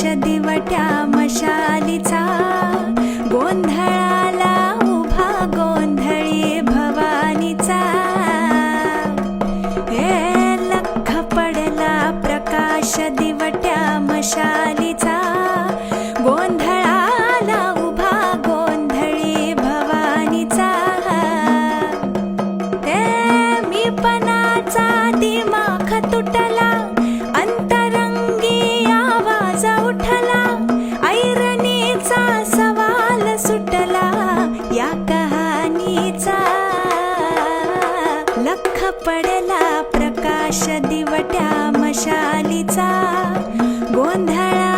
आकाश दिवट्या मशालीचा गोंधळाला उभा गोंधळी भवानीचा. हे लख पडला प्रकाश दिवट्या मशालीचा या कहाणीचा. लख पडला प्रकाश दिवट्या मशालीचा. गोंधळा